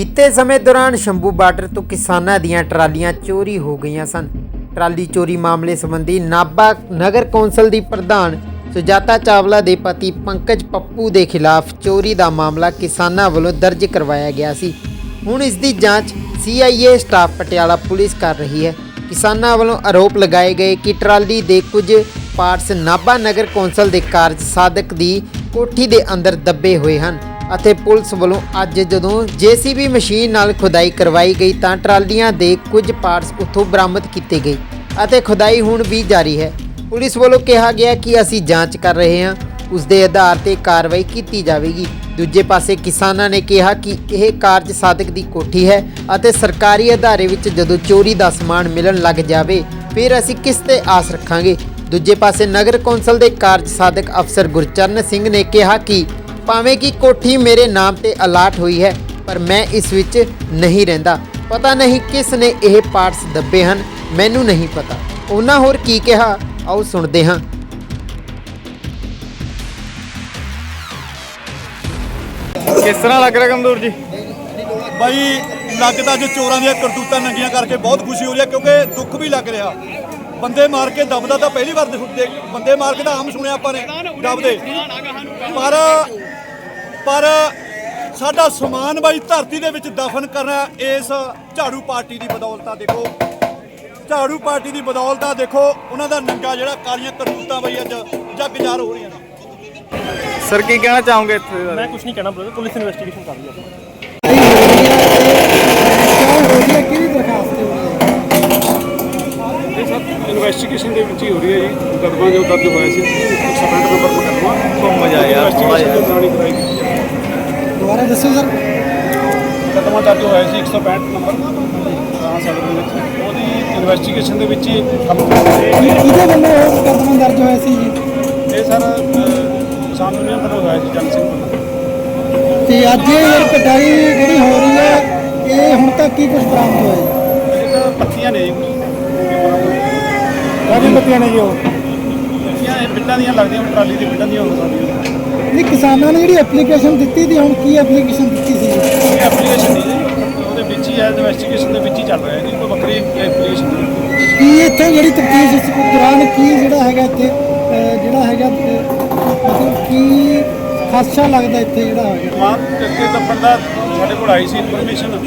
ਬੀਤੇ ਸਮੇਂ ਦੌਰਾਨ ਸ਼ੰਭੂ ਬਾਰਡਰ ਤੋਂ ਕਿਸਾਨਾਂ ਦੀਆਂ ਟਰਾਲੀਆਂ ਚੋਰੀ ਹੋ ਗਈਆਂ ਸਨ। ਟਰਾਲੀ ਚੋਰੀ ਮਾਮਲੇ ਸੰਬੰਧੀ ਨਾਭਾ ਨਗਰ ਕੌਂਸਲ ਦੀ ਪ੍ਰਧਾਨ ਸੁਜਾਤਾ ਚਾਵਲਾ ਦੇ ਪਤੀ ਪੰਕਜ ਪੱਪੂ ਦੇ ਖਿਲਾਫ ਚੋਰੀ ਦਾ ਮਾਮਲਾ ਕਿਸਾਨਾਂ ਵੱਲੋਂ ਦਰਜ ਕਰਵਾਇਆ ਗਿਆ ਸੀ। ਹੁਣ ਇਸ ਦੀ ਜਾਂਚ ਸੀਆਈਏ ਸਟਾਫ ਪਟਿਆਲਾ ਪੁਲਿਸ ਕਰ ਰਹੀ ਹੈ। ਕਿਸਾਨਾਂ ਵੱਲੋਂ ਆਰੋਪ ਲਗਾਏ ਗਏ ਕਿ ਟਰਾਲੀ ਦੇ ਕੁਝ ਪਾਰਟਸ ਨਾਭਾ ਨਗਰ ਕੌਂਸਲ ਦੇ ਕਾਰਜ ਸਾਧਕ ਦੀ ਕੋਠੀ ਦੇ ਅੰਦਰ ਦੱਬੇ ਹੋਏ ਹਨ। ਅਤੇ ਪੁਲਿਸ ਵੱਲੋਂ ਅੱਜ ਜਦੋਂ ਜੀਸੀਬੀ ਮਸ਼ੀਨ ਨਾਲ ਖੁਦਾਈ ਕਰਵਾਈ ਗਈ ਤਾਂ ਟਰਾਲੀਆਂ ਦੇ ਕੁਝ ਪਾਰਟਸ ਉੱਥੋਂ ਬਰਾਮਦ ਕੀਤੇ ਗਏ ਅਤੇ ਖੁਦਾਈ ਹੁਣ ਵੀ ਜਾਰੀ ਹੈ। ਪੁਲਿਸ ਵੱਲੋਂ ਕਿਹਾ ਗਿਆ ਕਿ ਅਸੀਂ ਜਾਂਚ ਕਰ ਰਹੇ ਹਾਂ। ਉਸ ਦੇ ਆਧਾਰ ਤੇ ਕਾਰਵਾਈ ਕੀਤੀ ਜਾਵੇਗੀ। ਦੂਜੇ ਪਾਸੇ ਕਿਸਾਨਾਂ ਨੇ ਕਿਹਾ ਕਿ ਇਹ ਕਾਰਜ ਸਾਧਕ ਦੀ ਕੋਠੀ ਹੈ ਅਤੇ ਸਰਕਾਰੀ ਅਦਾਰੇ ਵਿੱਚ ਜਦੋਂ ਚੋਰੀ ਦਾ ਸਮਾਨ ਮਿਲਣ ਲੱਗ ਜਾਵੇ, ਫਿਰ ਅਸੀਂ ਕਿਸ ਤੇ ਆਸ ਰੱਖਾਂਗੇ? ਦੂਜੇ ਪਾਸੇ ਨਗਰ ਕੌਂਸਲ ਦੇ ਕਾਰਜ ਸਾਧਕ ਅਫਸਰ ਗੁਰਚਰਨ ਸਿੰਘ ਨੇ ਕਿਹਾ ਕਿ ਭਾਵੇਂ ਕਿ ਕੋਠੀ ਮੇਰੇ ਨਾਮ ਤੇ ਅਲਾਟ ਹੋਈ ਹੈ ਪਰ ਮੈਂ ਇਸ ਵਿੱਚ ਨਹੀਂ ਰਹਿੰਦਾ। ਪਤਾ ਨਹੀਂ ਕਿਸ ਨੇ ਇਹ ਪਾਰਟਸ ਦੱਬੇ ਹਨ ਮੈਨੂੰ ਨਹੀਂ ਪਤਾ। ਉਹਨਾਂ ਹੋਰ ਕੀ ਕਿਹਾ? ਆਓ ਸੁਣਦੇ ਹਾਂ। ਕਿਸ ਤਰ੍ਹਾਂ ਲੱਗ ਰਿਹਾ ਕਮਜ਼ੋਰ ਜੀ? ਬਾਈ ਲੱਗਦਾ ਜੋ ਚੋਰਾਂ ਦੀਆਂ ਕਰਤੂਤਾਂ ਨੰਗੀਆਂ ਕਰਕੇ ਬਹੁਤ ਖੁਸ਼ੀ ਹੋ ਰਹੀ ਹੈ ਕਿਉਂਕਿ ਦੁੱਖ ਵੀ ਲੱਗ ਰਿਹਾ। ਬੰਦੇ ਮਾਰ ਕੇ ਦਬਦਾ ਤਾਂ ਪਹਿਲੀ ਵਾਰ ਦੇਖਦੇ ਬੰਦੇ ਮਾਰ ਕੇ ਤਾਂ ਆਮ ਸੁਣਿਆ ਆਪਾਂ ਨੇ ਦਬਦੇ। ਪਰ ਪਰ ਸਾਡਾ ਸਮਾਨ ਬਾਈ ਧਰਤੀ ਦੇ ਵਿੱਚ ਦਫਨ ਕਰਨਾ ਇਸ ਝਾੜੂ ਪਾਰਟੀ ਦੀ ਬਦੌਲਤ ਆ ਦੇਖੋ। ਝਾੜੂ ਪਾਰਟੀ ਦੀ ਬਦੌਲਤ ਆ ਦੇਖੋ। ਉਹਨਾਂ ਦਾ ਨੰਗਾ ਜਿਹੜਾ ਕਾਲੀਆਂ ਕਰਤੂਤਾਂ ਬਾਈ ਅੱਜ ਜੱਗ ਜਾਰ ਹੋ ਰਹੀਆਂ ਨੇ। ਸਰ ਕੀ ਕਹਿਣਾ ਚਾਹੋਗੇ ਇੱਥੇ? ਮੈਂ ਕੁਝ ਨਹੀਂ ਕਹਿਣਾ ਬ੍ਰਦਰ ਪੁਲਿਸ ਇਨਵੈਸਟੀਗੇਸ਼ਨ ਕਰ ਰਹੀ ਹੈ ਇਹ ਸਭ ਇਨਵੈਸਟੀਗੇਸ਼ਨ ਦੇ ਵਿੱਚ ਹੀ ਹੋ ਰਹੀ ਹੈ ਜੀ। ਮੁਕੱਦਮਾ ਜੋ ਦਰਜ ਹੋਇਆ ਸੀ 165 ਨੰਬਰ ਮੁਕੱਦਮਾ। ਘੁੰਮ ਜਾ ਯਾਰ, ਥੋੜ੍ਹਾ ਇਨਵੈਸਟੀਗੇਸ਼ਨ ਜਿਹਾ। ਦੇ ਦੌਰਾਨ ਹੀ ਕਰਾਈ ਗਈ ਹੈ ਦੁਬਾਰਾ ਦੱਸੋ ਸਰ। ਮੁਕੱਦਮਾ ਦਰਜ ਹੋਇਆ ਸੀ 165 ਨੰਬਰ। ਥਾਣਾ ਸਦਰ ਦੇ ਵਿੱਚ। ਉਹਦੀ ਇਨਵੈਸਟੀਗੇਸ਼ਨ ਦੇ ਵਿੱਚ ਹੀ ਕੰਮ ਕਰ ਰਹੇ ਹਾਂ। ਕਿਹਦੇ ਵੱਲੋਂ ਇਹ ਮੁਕੱਦਮਾ ਦਰਜ ਹੋਇਆ ਸੀ ਜੀ? ਇਹ ਸਰ ਕਿਸਾਨ ਯੂਨੀਅਨ ਵੱਲੋਂ ਹੋਇਆ ਸੀ ਜਨ ਸਿੰਘ ਵੱਲੋਂ ਤੇ ਅੱਜ ਇਹ ਕਟਾਈ ਜਿਹੜੀ ਹੋ ਰਹੀ ਹੈ ਇਹ ਹੁਣ ਤੱਕ ਕੀ ਕੁਝ ਬਰਾਮਦ ਹੋਇਆ ਜੀ? ਇਹ ਤਾਂ ਪੱਤੀਆਂ ਨੇ ਜੀ ਕੁਝ ਕਾਹਦੀ ਪੱਤੀਆਂ ਨੇ ਜੀ ਉਹ? ਪੱਤੀਆਂ ਇਹ ਬਿੱਟਾਂ ਦੀਆਂ ਲੱਗਦੀਆਂ ਟਰਾਲੀ ਦੀ ਬਿੱਟਾਂ ਦੀਆਂ ਹੋ ਸਕਦੀਆਂ ਨਹੀਂ ਕਿਸਾਨਾਂ ਨੇ ਜਿਹੜੀ ਐਪਲੀਕੇਸ਼ਨ ਦਿੱਤੀ ਦੀ ਹੁਣ ਕੀ ਐਪਲੀਕੇਸ਼ਨ ਦਿੱਤੀ ਸੀ? ਇਹ ਐਪਲੀਕੇਸ਼ਨ ਜੀ ਉਹਦੇ ਵਿੱਚ ਹੀ ਹੈ ਇਨਵੈਸਟੀਗੇਸ਼ਨ ਦੇ ਵਿੱਚ ਹੀ ਚੱਲ ਰਿਹਾ ਹੈ ਜੀ ਕੋਈ ਵੱਖਰੀ ਐਪਲੀਕੇਸ਼ਨ ਨਹੀਂ। ਕੀ ਇੱਥੇ ਜਿਹੜੀ ਤਫਤੀਸ਼ ਇਸ ਦੌਰਾਨ ਕੀ ਜਿਹੜਾ ਹੈਗਾ ਇੱਥੇ ਅਹ, ਜਿਹੜਾ ਹੈਗਾ ਅਹ, ਮਤਲਬ ਕੀ ਖਾਸਾ ਲੱਗਦਾ ਇੱਥੇ ਜਿਹੜਾ ਹੈਗਾ? ਮਾਨ ਅੱਗੇ ਦੱਬਣ ਦਾ ਸਾਡੇ ਕੋਲ ਆਈ ਸੀ ਇਨਫੋਰਮੇਸ਼ਨ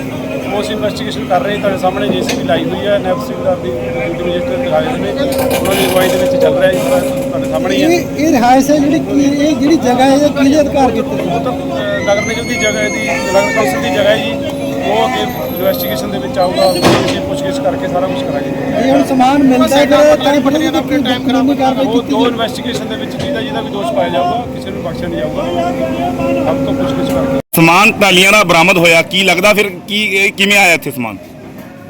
ਉਸ ਇਨਵੈਸਟੀਗੇਸ਼ਨ ਕਰ ਰਹੇ ਤੁਹਾਡੇ ਸਾਹਮਣੇ ਜੀਸੀਬੀ ਲਾਈ ਹੋਈ ਹੈ ਨੈਬ ਸਿੰਘਦਾਰ ਦੀ ਡਿਊਟੀ ਮੈਜਿਸਟਰ ਦਿਖਾਏ ਨੇ ਉਹਨਾਂ ਦੀ ਅਗਵਾਈ ਦੇ ਵਿੱਚ ਚੱਲ ਰਿਹਾ ਹੈ ਤੁਹਾਡੇ ਸਾਹਮਣੇ ਹੀ ਹੈ। ਇਹ ਇਹ ਰਿਹਾਇਸ਼ ਹੈ ਜਿਹੜੀ ਕੀ ਇਹ ਜਿਹੜੀ ਜਗ੍ਹਾ ਹੈ ਇਹ ਕਿਹਦੇ ਅਧਿਕਾਰ ਕੀਤੇ ਉਹ ਤਾਂ ਨਗਰ ਨਿਗਮ ਦੀ ਜਗ੍ਹਾ ਦੀ ਨਗਰ ਕੌਂਸਲ ਦੀ ਜਗ੍ਹਾ ਹੈ ਜੀ। ਉਹ ਅੱਗੇ ਇਨਵੈਸਟੀਗੇਸ਼ਨ ਦੇ ਵਿੱਚ ਆਊਗਾ ਅਸੀਂ ਪੁੱਛਗਿੱਛ ਕਰਕੇ ਸਾਰਾ ਕੁਝ ਕਰਾਂਗੇ। ਇਹ ਹੁਣ ਸਮਾਨ ਮਿਲਦਾ ਹੈ ਤਾਂ ਤਾਂ ਫਿਰ ਇਹਦੀ ਕੀ ਕਾਨੂੰਨੀ ਕਾਰਵਾਈ ਉਹ ਦੋ ਇਨਵੈਸਟੀਗੇਸ਼ਨ ਦੇ ਵਿੱਚ ਜਿਹਦਾ ਜਿਹਦਾ ਵੀ ਦੋਸ਼ ਪਾਇਆ ਜਾਊਗਾ ਕਿਸੇ ਨੂੰ ਬਖਸ਼ਿਆ ਨਹੀਂ ਜਾਊਗਾ। ਹਮ ਤੋਂ ਪੁੱਛਗਿੱਛ ਕਰਕੇ। ਸਮਾਨ ਟਾਲੀਆਂ ਦਾ ਬਰਾਮਦ ਹੋਇਆ ਕੀ ਲੱਗਦਾ ਫਿਰ ਕੀ ਕਿਵੇਂ ਆਇਆ ਇੱਥੇ ਸਮਾਨ?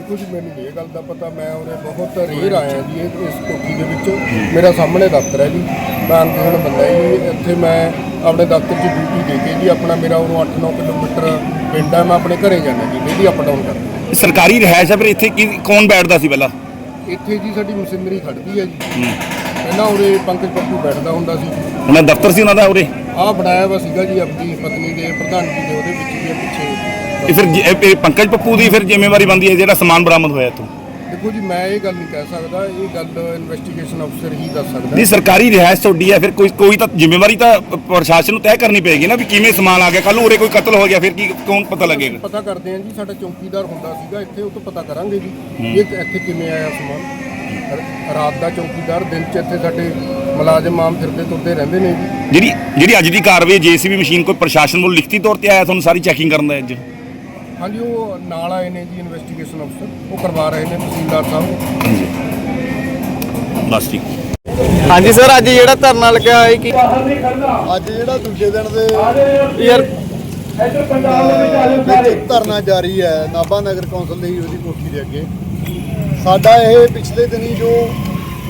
ਕੁਝ ਮੈਨੂੰ ਨਹੀਂ ਇਹ ਗੱਲ ਦਾ ਪਤਾ ਮੈਂ ਉਹਦੇ ਬਹੁਤ ਰੇਰ ਆਇਆ ਜੀ ਇਹ- ਇਸ ਕੋਠੀ ਦੇ ਵਿੱਚ। ਮੇਰਾ ਸਾਹਮਣੇ ਦਫ਼ਤਰ ਹੈ ਜੀ। ਮੈਂ ਅਨਪੜ੍ਹ ਬੰਦਾ ਜੀ ਇੱਥੇ ਮੈਂ ਆਪਣੇ ਦਫ਼ਤਰ 'ਚ ਡਿਊਟੀ ਦੇ ਕੇ ਜੀ ਆਪਣਾ ਮੇਰਾ ਉਹਨੂੰ 8-9 ਕਿਲੋਮੀਟਰ ਪਿੰਡ ਹੈ ਮੈਂ ਆਪਣੇ ਘਰੇ ਜਾਂਦਾ ਜੀ ਡੇਲੀ ਅਪ ਡਾਊਨ ਕਰਦਾ ਸਰਕਾਰੀ ਰਿਹਾਇਸ਼ ਹੈ ਫਿਰ ਇੱਥੇ ਕੀ ਕੌਣ ਬੈਠਦਾ ਸੀ ਪਹਿਲਾਂ? ਇੱਥੇ ਜੀ ਸਾਡੀ ਮਸ਼ੀਨਰੀ ਖੜਦੀ ਹੈ ਜੀ। ਪਹਿਲਾਂ ਉਰੇ ਪੰਕਜ ਪੱਪੂ ਬੈਠਦਾ ਹੁੰਦਾ ਸੀ। ਉਹਨਾਂ ਦਫ਼ਤਰ ਸੀ ਉਹਨਾਂ ਦਾ ਉਰੇ? ਆਹ ਬਣਾਇਆ ਵਾ ਸੀਗਾ ਜੀ ਆਪਣੀ ਪਤਨੀ ਦੇ ਪ੍ਰਧਾਨਗੀ ਦੇ ਉਹਦੇ ਵਿੱਚ ਜੀ ਇਹ ਪਿੱਛੇ। ਇਹ ਫਿਰ ਜ- ਇਹ- ਇਹ ਪੰਕਜ ਪੱਪੂ ਦੀ ਫਿਰ ਜ਼ਿੰਮੇਵਾਰੀ ਬਣਦੀ ਹੈ ਜਿਹੜਾ ਸਮਾਨ ਬਰਾਮਦ ਹੋਇਆ ਇੱਥੋਂ? ਦੇਖੋ ਜੀ ਮੈਂ ਇਹ ਗੱਲ ਨਹੀਂ ਕਹਿ ਸਕਦਾ ਇਹ ਗੱਲ ਇਨਵੈਸਟੀਗੇਸ਼ਨ ਅਫਸਰ ਹੀ ਦੱਸ ਸਕਦਾ। ਨਹੀਂ ਸਰਕਾਰੀ ਰਿਹਾਇਸ਼ ਤੁਹਾਡੀ ਹੈ ਫਿਰ ਕੋਈ ਕੋਈ ਤਾਂ ਜ਼ਿੰਮੇਵਾਰੀ ਤਾਂ ਪ੍ਰਸ਼ਾਸਨ ਨੂੰ ਤੈਅ ਕਰਨੀ ਪਏਗੀ ਨਾ ਵੀ ਕਿਵੇਂ ਸਮਾਨ ਆ ਗਿਆ। ਕੱਲ ਉਰੇ ਕੋਈ ਕਤਲ ਹੋ ਗਿਆ ਫਿਰ ਕੀ ਕੌਣ ਪਤਾ ਲੱਗੇਗਾ? ਪਤਾ ਕਰਦੇ ਹਾਂ ਜੀ ਸਾਡਾ ਚੌਕੀਦਾਰ ਹੁੰਦਾ ਸੀਗਾ ਇੱਥੇ ਉਹ ਤੋਂ ਪਤਾ ਕਰਾਂਗੇ ਜੀ ਇਹ ਇੱਥੇ ਕਿਵੇਂ ਆਇਆ ਸਮਾਨ। ਰਾਤ ਦਾ ਚੌਕੀਦਾਰ ਦਿਨ ਚ ਇੱਥੇ ਸਾਡੇ ਮੁਲਾਜ਼ਮ ਆਮ ਫਿਰਦੇ ਤੁਰਦੇ ਰਹਿੰਦੇ ਨੇ ਜੀ। ਜਿਹੜੀ ਜਿਹੜੀ ਅੱਜ ਦੀ ਕਾਰਵਾਈ ਜੀਸੀਬੀ ਮਸ਼ੀਨ ਕੋਈ ਪ੍ਰਸ਼ਾਸਨ ਵੱਲੋਂ ਲਿਖਤੀ ਤੌਰ ਤੇ ਆਇਆ ਤੁਹਾਨੂੰ ਸਾਰੀ ਚੈਕਿੰਗ ਕਰਨ ਦਾ ਅੱਜ? ਹਾਂਜੀ ਉਹ ਨਾਲ ਆਏ ਨੇ ਜੀ ਇਨਵੈਸਟੀਗੇਸ਼ਨ ਅਫਸਰ ਉਹ ਕਰਵਾ ਰਹੇ ਨੇ ਤਹਿਸੀਲਦਾਰ ਸਾਹਿਬ। ਬਸ ਠੀਕ। ਹਾਂਜੀ ਸਰ ਅੱਜ ਜਿਹੜਾ ਧਰਨਾ ਲੱਗਿਆ ਹੈ ਕਿ ਅੱਜ ਜਿਹੜਾ ਦੂਜੇ ਦਿਨ ਦੇ ਯਾਰ ਵਿੱਚ ਧਰਨਾ ਜਾਰੀ ਹੈ ਨਾਭਾ ਨਗਰ ਕੌਂਸਲ ਦੀ ਉਹਦੀ ਕੋਠੀ ਦੇ ਅੱਗੇ। ਸਾਡਾ ਇਹ ਪਿਛਲੇ ਦਿਨੀ ਜੋ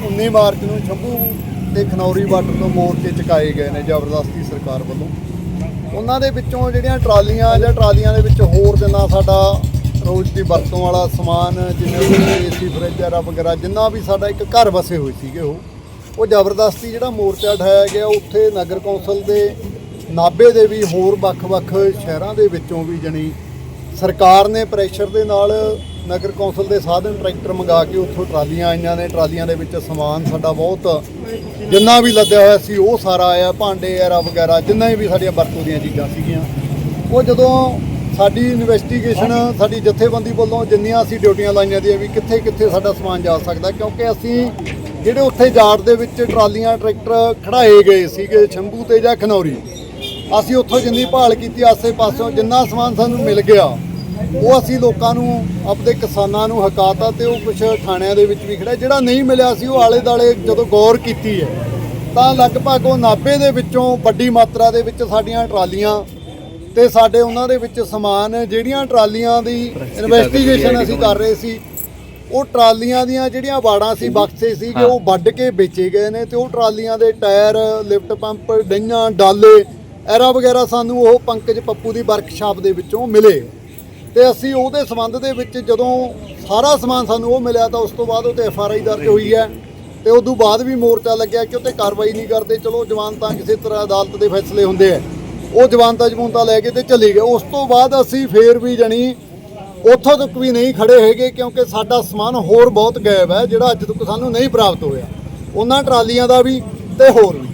19 ਮਾਰਚ ਨੂੰ ਸ਼ੰਭੂ ਤੇ ਖਨੌਰੀ ਬਾਰਡਰ ਤੋਂ ਮੋਰਚੇ ਚੁਕਾਏ ਗਏ ਨੇ ਜ਼ਬਰਦਸਤੀ ਸਰਕਾਰ ਵੱਲੋਂ, ਉਹਨਾਂ ਦੇ ਵਿੱਚੋਂ ਜਿਹੜੀਆਂ ਟਰਾਲੀਆਂ ਜਾਂ ਟਰਾਲੀਆਂ ਦੇ ਵਿੱਚ ਹੋਰ ਦਿਨਾਂ ਸਾਡਾ ਰੋਜ਼ ਦੀ ਵਰਤੋਂ ਵਾਲਾ ਸਮਾਨ ਜਿਵੇਂ ਏਸੀ ਫਰਿੱਜ ਐਰਾ ਵਗੈਰਾ ਜਿੰਨਾ ਵੀ ਸਾਡਾ ਇੱਕ ਘਰ ਵਸੇ ਹੋਏ ਸੀਗੇ ਉਹ ਉਹ ਜ਼ਬਰਦਸਤੀ ਜਿਹੜਾ ਮੋਰਚਾ ਠਾਇਆ ਗਿਆ, ਉੱਥੇ ਨਗਰ ਕੌਂਸਲ ਦੇ ਨਾਭੇ ਦੇ ਵੀ ਹੋਰ ਵੱਖ-ਵੱਖ ਸ਼ਹਿਰਾਂ ਦੇ ਵਿੱਚੋਂ ਵੀ ਜਣੀ ਸਰਕਾਰ ਨੇ ਪ੍ਰੈਸ਼ਰ ਦੇ ਨਾਲ ਨਗਰ ਕੌਂਸਲ ਦੇ ਸਾਧਨ ਟਰੈਕਟਰ ਮੰਗਾ ਕੇ ਉੱਥੋਂ ਟਰਾਲੀਆਂ ਆਈਆਂ ਨੇ। ਟਰਾਲੀਆਂ ਦੇ ਵਿੱਚ ਸਮਾਨ ਸਾਡਾ ਬਹੁਤ, ਜਿੰਨਾ ਵੀ ਲੱਦਿਆ ਹੋਇਆ ਸੀ ਉਹ ਸਾਰਾ ਆਇਆ, ਭਾਂਡੇ ਐਰਾ ਵਗੈਰਾ, ਜਿੰਨਾ ਵੀ ਸਾਡੀਆਂ ਵਰਤੋਂ ਦੀਆਂ ਚੀਜ਼ਾਂ ਸੀਗੀਆਂ। ਉਹ ਜਦੋਂ ਸਾਡੀ ਇਨਵੈਸਟੀਗੇਸ਼ਨ ਸਾਡੀ ਜਥੇਬੰਦੀ ਵੱਲੋਂ ਜਿੰਨੀਆਂ ਅਸੀਂ ਡਿਊਟੀਆਂ ਲਾਈਆਂ ਦੀਆਂ ਵੀ ਕਿੱਥੇ ਕਿੱਥੇ ਸਾਡਾ ਸਮਾਨ ਜਾ ਸਕਦਾ, ਕਿਉਂਕਿ ਅਸੀਂ ਜਿਹੜੇ ਉੱਥੇ ਜਾੜ ਦੇ ਵਿੱਚ ਟਰਾਲੀਆਂ, ਟਰੈਕਟਰ ਖੜਾਏ ਗਏ ਸੀਗੇ, ਸ਼ੰਭੂ ਤੇ ਜਾਂ ਖਨੌਰੀ, ਅਸੀਂ ਉੱਥੋਂ ਜਿੰਨੀ ਭਾਲ ਕੀਤੀ ਆਸੇ-ਪਾਸਿਓਂ ਜਿੰਨਾ ਸਮਾਨ ਸਾਨੂੰ ਮਿਲ ਗਿਆ ਉਹ ਅਸੀਂ ਲੋਕਾਂ ਨੂੰ ਆਪਣੇ ਕਿਸਾਨਾਂ ਨੂੰ ਹਕਾਤਾ ਤੇ ਉਹ ਕੁਝ ਥਾਣਿਆਂ ਦੇ ਵਿੱਚ ਵੀ ਖੜਾ ਜਿਹੜਾ ਨਹੀਂ ਮਿਲਿਆ ਸੀ ਉਹ ਆਲੇ-ਦਾਲੇ ਜਦੋਂ ਗੌਰ ਕੀਤੀ ਹੈ ਤਾਂ ਲਗਭਗ ਉਹ ਨਾਭੇ ਦੇ ਵਿੱਚੋਂ ਵੱਡੀ ਮਾਤਰਾ ਦੇ ਵਿੱਚ ਸਾਡੀਆਂ ਟਰਾਲੀਆਂ ਤੇ ਸਾਡੇ ਉਹਨਾਂ ਦੇ ਵਿੱਚ ਸਮਾਨ ਜਿਹੜੀਆਂ ਟਰਾਲੀਆਂ ਦੀ ਇਨਵੈਸਟੀਗੇਸ਼ਨ ਅਸੀਂ ਕਰ ਰਹੇ ਸੀ ਉਹ ਟਰਾਲੀਆਂ ਦੀਆਂ ਜਿਹੜੀਆਂ ਬਾੜਾਂ ਸੀ ਬਕਸੇ ਸੀਗੇ ਉਹ ਵੱਢ ਕੇ ਵੇਚੇ ਗਏ ਨੇ ਤੇ ਉਹ ਟਰਾਲੀਆਂ ਦੇ ਟਾਇਰ ਲਿਫਟ ਪੰਪ ਡਈਆਂ ਡਾਲੇ ਐਰਾ ਵਗੈਰਾ ਸਾਨੂੰ ਉਹ ਪੰਕਜ ਪੱਪੂ ਦੀ ਵਰਕਸ਼ਾਪ ਦੇ ਵਿੱਚੋਂ ਮਿਲੇ। ਤੇ ਅਸੀਂ ਉਹਦੇ ਸੰਬੰਧ ਦੇ ਵਿੱਚ ਜਦੋਂ ਸਾਰਾ ਸਮਾਨ ਸਾਨੂੰ ਉਹ ਮਿਲਿਆ ਤਾਂ ਉਸ ਤੋਂ ਬਾਅਦ ਉਹ ਤੇ ਐਫ ਆਰ ਆਈ ਦਰਜ ਹੋਈ ਹੈ ਤੇ ਉਸ ਤੋਂ ਬਾਅਦ ਵੀ ਮੋਰਚਾ ਲੱਗਿਆ ਕਿ ਉਹ ਤੇ ਕਾਰਵਾਈ ਨਹੀਂ ਕਰਦੇ। ਚਲੋ ਜਵਾਨ ਤਾਂ ਕਿਸੇ ਤਰ੍ਹਾਂ ਅਦਾਲਤ ਦੇ ਫੈਸਲੇ ਹੁੰਦੇ ਆ। ਉਹ ਜਵਾਨਤਾ ਜਮੂਨਤਾ ਲੈ ਕੇ ਤੇ ਚਲੇ ਗਏ। ਉਸ ਤੋਂ ਬਾਅਦ ਅਸੀਂ ਫੇਰ ਵੀ ਜਣੀ ਉੱਥੋਂ ਤੱਕ ਵੀ ਨਹੀਂ ਖੜੇ ਹੈਗੇ ਕਿਉਂਕਿ ਸਾਡਾ ਸਮਾਨ ਹੋਰ ਬਹੁਤ ਗਾਇਬ ਹੈ, ਜਿਹੜਾ ਅੱਜ ਤੱਕ ਸਾਨੂੰ ਨਹੀਂ ਪ੍ਰਾਪਤ ਹੋਇਆ। ਉਹਨਾਂ ਟਰਾਲੀਆਂ ਦਾ ਵੀ ਤੇ ਹੋਰ ਵੀ।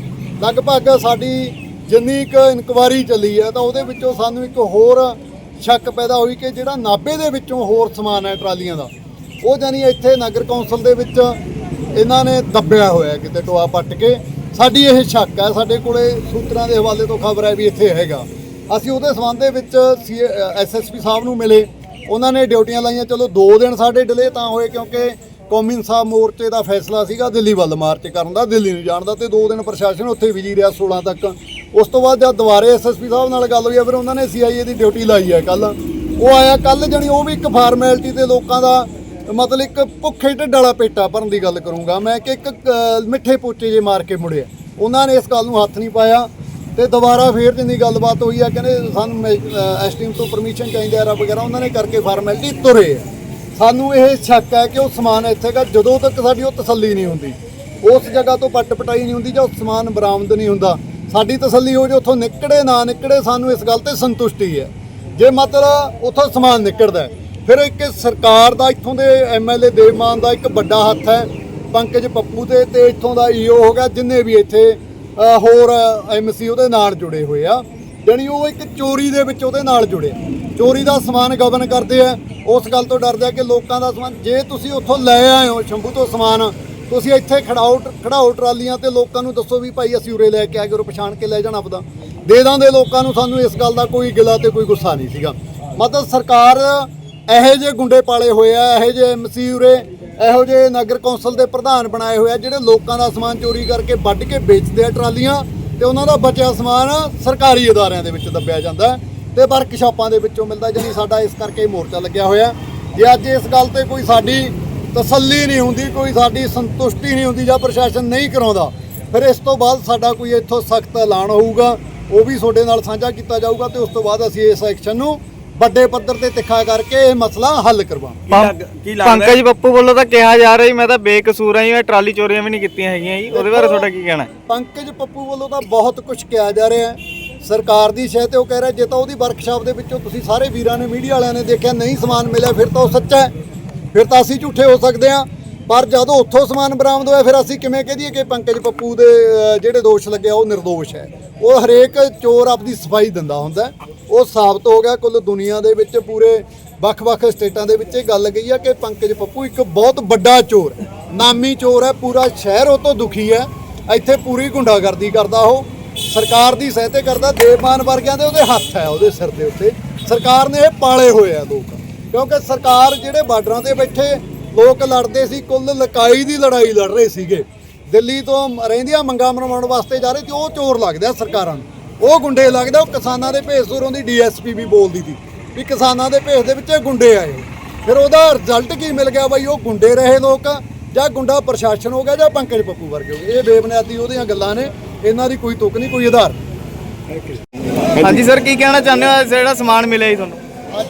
ਲਗਭਗ ਸਾਡੀ ਜਿੰਨੀ ਕੁ ਇਨਕੁਆਰੀ ਚੱਲੀ ਹੈ ਤਾਂ ਉਹਦੇ ਵਿੱਚੋਂ ਸਾਨੂੰ ਇੱਕ ਹੋਰ ਸ਼ੱਕ ਪੈਦਾ ਹੋਈ ਕਿ ਜਿਹੜਾ ਨਾਭੇ ਦੇ ਵਿੱਚੋਂ ਹੋਰ ਸਮਾਨ ਹੈ ਟਰਾਲੀਆਂ ਦਾ, ਉਹ ਜਾਨੀ ਇੱਥੇ ਨਗਰ ਕੌਂਸਲ ਦੇ ਵਿੱਚ ਇਹਨਾਂ ਨੇ ਦੱਬਿਆ ਹੋਇਆ ਕਿਤੇ ਟੋਆ ਪੱਟ ਕੇ। ਸਾਡੀ ਇਹ ਸ਼ੱਕ ਹੈ, ਸਾਡੇ ਕੋਲੇ ਸੂਤਰਾਂ ਦੇ ਹਵਾਲੇ ਤੋਂ ਖਬਰ ਹੈ ਵੀ ਇੱਥੇ ਹੈਗਾ। ਅਸੀਂ ਉਹਦੇ ਸੰਬੰਧ ਦੇ ਵਿੱਚ ਐਸਐਸਪੀ ਸਾਹਿਬ ਨੂੰ ਮਿਲੇ। ਉਹਨਾਂ ਨੇ ਡਿਊਟੀਆਂ ਲਾਈਆਂ, ਚਲੋ 2 ਦਿਨ ਸਾਡੇ ਡਿਲੇ ਤਾਂ ਹੋਏ ਕਿਉਂਕਿ ਕੌਮੀ ਇਨਸਾਫ ਮੋਰਚੇ ਦਾ ਫੈਸਲਾ ਸੀਗਾ ਦਿੱਲੀ ਵੱਲ ਮਾਰਚ ਕਰਨ ਦਾ, ਦਿੱਲੀ ਨੂੰ ਜਾਣ ਦਾ ਤੇ 2 ਦਿਨ ਪ੍ਰਸ਼ਾਸਨ ਉੱਥੇ ਵਿਜੀ ਰਿਹਾ 16 ਤੱਕ। ਉਸ ਤੋਂ ਬਾਅਦ ਜਦ ਦੁਬਾਰੇ ਐਸਐਸਪੀ ਸਾਹਿਬ ਨਾਲ ਗੱਲ ਹੋਈ ਆ, ਫਿਰ ਉਹਨਾਂ ਨੇ ਸੀਆਈਏ ਦੀ ਡਿਊਟੀ ਲਾਈ ਹੈ ਕੱਲ ਉਹ ਆਇਆ ਕੱਲ ਜਣੀ ਉਹ ਵੀ ਇੱਕ ਫਾਰਮੈਲਿਟੀ ਤੇ ਲੋਕਾਂ ਦਾ ਮਤਲਬ ਇੱਕ ਭੁੱਖੇ ਢਿੱਡ ਵਾਲਾ ਪੇਟਾ ਭਰਨ ਦੀ ਗੱਲ ਕਰੂੰਗਾ ਮੈਂ ਕਿ ਇੱਕ ਮਿੱਠੇ ਪੋਚੇ ਜੇ ਮਾਰ ਕੇ ਮੁੜਿਆ। ਉਹਨਾਂ ਨੇ ਇਸ ਗੱਲ ਨੂੰ ਹੱਥ ਨਹੀਂ ਪਾਇਆ ਤੇ ਦੁਬਾਰਾ ਫੇਰ ਜਿੰਨੀ ਗੱਲਬਾਤ ਹੋਈ ਆ, ਕਹਿੰਦੇ ਸਾਨੂੰ ਐਸਟੀਮ ਤੋਂ ਪਰਮਿਸ਼ਨ ਚਾਹੀਦੀ ਆ ਵਗੈਰਾ, ਉਹਨਾਂ ਨੇ ਕਰਕੇ ਫਾਰਮੈਲਿਟੀ ਤੁਰੇ ਆ। ਸਾਨੂੰ ਇਹ ਸ਼ੱਕ ਹੈ ਕਿ ਉਹ ਸਮਾਨ ਇੱਥੇ ਦਾ ਜਦੋਂ ਤੱਕ ਸਾਡੀ ਉਹ ਤਸੱਲੀ ਨਹੀਂ ਹੁੰਦੀ। ਉਸ ਜਗ੍ਹਾ ਤੋਂ ਪੱਟ ਪਟਾਈ ਨਹੀਂ ਹੁੰਦੀ ਜਾਂ ਉਹ ਸਮਾਨ ਬਰਾਮਦ ਨਹੀਂ ਹੁੰਦਾ। ਸਾਡੀ ਤਸੱਲੀ ਹੋ ਜੇ ਉੱਥੋਂ ਨਿਕੜੇ ਨਾ ਨਿਕੜੇ ਸਾਨੂੰ ਇਸ ਗੱਲ ਤੇ ਸੰਤੁਸ਼ਟੀ ਹੈ। ਜੇ ਮਤਲਬ ਉੱਥੋਂ ਸਮਾਨ ਨਿਕਲਦਾ ਫਿਰ ਇੱਕ ਸਰਕਾਰ ਦਾ ਇੱਥੋਂ ਦੇ ਐਮਐਲਏ ਦੇਵਮਾਨ ਦਾ ਇੱਕ ਵੱਡਾ ਹੱਥ ਹੈ ਪੰਕਜ ਪੱਪੂ ਦੇ ਤੇ ਇੱਥੋਂ ਦਾ ਈਓ ਹੋ ਗਿਆ ਜਿੰਨੇ ਵੀ ਇੱਥੇ ਅ, ਹੋਰ ਐਮਸੀ ਉਹਦੇ ਨਾਲ ਜੁੜੇ ਹੋਏ ਆ। ਜਾਣੀ ਉਹ ਇੱਕ ਚੋਰੀ ਦੇ ਵਿੱਚ ਉਹਦੇ ਨਾਲ ਜੁੜੇ ਚੋਰੀ ਦਾ ਸਮਾਨ ਗਵਨ ਕਰਦੇ ਆ। ਉਸ ਗੱਲ ਤੋਂ ਡਰਦੇ ਆ ਕਿ ਲੋਕਾਂ ਦਾ ਸਮਾਨ, ਜੇ ਤੁਸੀਂ ਉੱਥੋਂ ਲੈ ਆਏ ਹੋ ਸ਼ੰਭੂ ਤੋਂ ਸਮਾਨ, ਤੁਸੀਂ ਇੱਥੇ ਖੜਾਓ ਖੜਾਓ ਟਰਾਲੀਆਂ ਤੇ ਲੋਕਾਂ ਨੂੰ ਦੱਸੋ ਵੀ ਭਾਈ ਅਸੀਂ ਉਰੇ ਲੈ ਕੇ ਆ ਗਏ ਉਰੇ ਪਛਾਣ ਕੇ ਲੈ ਜਾਣਾ ਆਪਦਾ। ਦੇ ਦਾਂਦੇ ਲੋਕਾਂ ਨੂੰ, ਸਾਨੂੰ ਇਸ ਗੱਲ ਦਾ ਕੋਈ ਗਿਲਾ ਤੇ ਕੋਈ ਗੁੱਸਾ ਨਹੀਂ ਸੀਗਾ। ਮਤਲਬ ਸਰਕਾਰ ਇਹੋ ਜਿਹੇ ਗੁੰਡੇ ਪਾਲੇ ਹੋਏ ਆ, ਇਹੋ ਜਿਹੇ ਐਮਸੀ ਉਰੇ, ਇਹੋ ਜਿਹੇ ਨਗਰ ਕੌਂਸਲ ਦੇ ਪ੍ਰਧਾਨ ਬਣਾਏ ਹੋਏ ਆ, ਜਿਹੜੇ ਲੋਕਾਂ ਦਾ ਸਮਾਨ ਚੋਰੀ ਕਰਕੇ ਵੱਢ ਕੇ ਵੇਚਦੇ ਆ ਟਰਾਲੀਆਂ। ਤੇ ਉਹਨਾਂ ਦਾ ਬਚਿਆ ਸਮਾਨ ਸਰਕਾਰੀ ਅਦਾਰਿਆਂ ਦੇ ਵਿੱਚ ਦੱਬਿਆ ਜਾਂਦਾ ਹੈ ਤੇ ਵਰਕਸ਼ਾਪਾਂ ਦੇ ਵਿੱਚੋਂ ਮਿਲਦਾ ਜਿਹੜੀ ਸਾਡਾ ਇਸ ਕਰਕੇ ਮੋਰਚਾ ਲੱਗਿਆ ਹੋਇਆ ਜੇ ਅੱਜ ਇਸ ਗੱਲ ਤੇ ਕੋਈ ਸਾਡੀ ਤਸੱਲੀ ਨਹੀਂ ਹੁੰਦੀ, ਕੋਈ ਸਾਡੀ ਸੰਤੁਸ਼ਟੀ ਨਹੀਂ ਹੁੰਦੀ ਜਾਂ ਪ੍ਰਸ਼ਾਸਨ ਨਹੀਂ ਕਰਾਉਂਦਾ, ਫਿਰ ਇਸ ਤੋਂ ਬਾਅਦ ਸਾਡਾ ਕੋਈ ਇੱਥੋਂ ਸਖਤ ਐਲਾਨ ਹੋਊਗਾ, ਉਹ ਵੀ ਤੁਹਾਡੇ ਨਾਲ ਸਾਂਝਾ ਕੀਤਾ ਜਾਊਗਾ ਤੇ ਉਸ ਤੋਂ ਬਾਅਦ ਅਸੀਂ ਇਸ ਐਕਸ਼ਨ ਨੂੰ ਵੱਡੇ ਪੱਧਰ ਤੇ ਤਿੱਖਾ ਕਰਕੇ ਇਹ ਮਸਲਾ ਹੱਲ ਕਰਵਾਵਾਂਗੇ ਕੀ ਪੰਕਜ ਪੱਪੂ ਵੱਲੋਂ ਤਾਂ ਕਿਹਾ ਜਾ ਰਿਹਾ ਜੀ ਮੈਂ ਤਾਂ ਬੇਕਸੂਰ ਆ ਜੀ ਮੈਂ ਟਰਾਲੀ ਚੋਰੀਆਂ ਵੀ ਨਹੀਂ ਕੀਤੀਆਂ ਹੈਗੀਆਂ ਜੀ। ਉਹਦੇ ਬਾਰੇ ਤੁਹਾਡਾ ਕੀ ਕਹਿਣਾ ਹੈ? ਪੰਕਜ ਪੱਪੂ ਵੱਲੋਂ ਤਾਂ ਬਹੁਤ ਕੁਝ ਕਿਹਾ ਜਾ ਰਿਹਾ ਹੈ। ਸਰਕਾਰ ਦੀ ਸ਼ਹਿ ਤੇ ਉਹ ਕਹਿ ਰਿਹਾ ਜੇ ਤਾਂ ਉਹਦੀ ਵਰਕਸ਼ਾਪ ਦੇ ਵਿੱਚੋਂ ਤੁਸੀਂ ਸਾਰੇ ਵੀਰਾਂ ਨੇ ਮੀਡੀਆ ਵਾਲਿਆਂ ਨੇ ਦੇਖਿਆ ਨਹੀਂ ਸਮਾਨ ਮਿਲਿਆ ਫਿਰ ਤਾਂ ਉਹ ਸੱਚਾ ਹੈ। ਫਿਰ ਤਾਂ ਅਸੀਂ ਝੂਠੇ ਹੋ ਸਕਦੇ ਹਾਂ। ਪਰ ਜਦੋਂ ਉੱਥੋਂ ਸਮਾਨ ਬਰਾਮਦ ਹੋਇਆ, ਫਿਰ ਅਸੀਂ ਕਿਵੇਂ ਕਹਿ ਦਈਏ ਕਿ ਪੰਕਜ ਪੱਪੂ ਦੇ ਜਿਹੜੇ ਦੋਸ਼ ਲੱਗੇ ਉਹ ਨਿਰਦੋਸ਼ ਹੈ। ਉਹ ਹਰੇਕ ਚੋਰ ਆਪਦੀ ਸਫ਼ਾਈ ਦਿੰਦਾ ਹੁੰਦਾ ਉਹ ਸਾਬਤ ਹੋ ਗਿਆ ਕੁੱਲ ਦੁਨੀਆ ਦੇ ਵਿੱਚ, ਪੂਰੇ ਵੱਖ-ਵੱਖ ਸਟੇਟਾਂ ਦੇ ਵਿੱਚ ਇਹ ਗੱਲ ਗਈ ਹੈ ਕਿ ਪੰਕਜ ਪੱਪੂ ਇੱਕ ਬਹੁਤ ਵੱਡਾ ਚੋਰ ਹੈ। ਨਾਮੀ ਚੋਰ ਹੈ, ਪੂਰਾ ਸ਼ਹਿਰ ਉਹ ਤੋਂ ਦੁਖੀ ਹੈ। ਇੱਥੇ ਪੂਰੀ ਗੁੰਡਾਗਰਦੀ ਕਰਦਾ ਉਹ। ਸਰਕਾਰ ਦੀ ਸਹਾਇਤਾ ਕਰਦਾ, ਦੇਵਮਾਨ ਵਰਗਿਆਂ ਦੇ ਉਹਦੇ ਹੱਥ ਹੈ, ਉਹਦੇ ਸਿਰ ਦੇ ਉੱਤੇ। ਸਰਕਾਰ ਨੇ ਇਹ ਪਾਲੇ ਹੋਏ ਆ ਲੋਕ। ਕਿਉਂਕਿ ਸਰਕਾਰ ਜਿਹੜੇ ਬਾਰਡਰਾਂ ਤੇ ਬੈਠੇ ਲੋਕ ਲੜਦੇ ਸੀ ਕੁੱਲ ਲਕਾਈ ਦੀ ਲੜਾਈ ਲੜ ਰਹੇ ਸੀਗੇ। ਦਿੱਲੀ ਤੋਂ ਰਹਿੰਦੀਆਂ ਮੰਗਾਂ ਮਨਾਉਣ ਵਾਸਤੇ ਜਾ ਰਹੇ ਤੇ ਉਹ ਚੋਰ ਲੱਗਦੇ ਆ ਸਰਕਾਰਾਂ ਨੂੰ। ਉਹ ਗੁੰਡੇ ਲੱਗਦੇ ਉਹ ਕਿਸਾਨਾਂ ਦੇ ਭੇਸ ਤੋਂ ਦੀ ਡੀਐਸਪੀ ਵੀ ਬੋਲਦੀ ਸੀ ਵੀ ਕਿਸਾਨਾਂ ਦੇ ਭੇਸ ਦੇ ਵਿੱਚ ਗੁੰਡੇ ਆਏ। ਫਿਰ ਉਹਦਾ ਰਿਜ਼ਲਟ ਕੀ ਮਿਲ ਗਿਆ ਬਾਈ? ਉਹ ਗੁੰਡੇ ਰਹੇ ਲੋਕ ਜਾਂ ਗੁੰਡਾ ਪ੍ਰਸ਼ਾਸਨ ਹੋ ਗਿਆ ਜਾਂ ਪੰਕਜ ਪੱਪੂ ਵਰਗੇ ਹੋ ਗਏ। ਇਹ ਬੇਬੁਨਿਆਦੀ ਉਹਦੀਆਂ ਗੱਲਾਂ ਨੇ ਇਹਨਾਂ ਦੀ ਕੋਈ ਤੁਕ ਨਹੀਂ ਕੋਈ ਆਧਾਰ। ਹਾਂਜੀ ਸਰ ਕੀ ਕਹਿਣਾ ਚਾਹੁੰਦੇ ਹੋ? ਜਿਹੜਾ ਸਮਾਨ ਮਿਲਿਆ ਜੀ ਤੁਹਾਨੂੰ? ਅੱਜ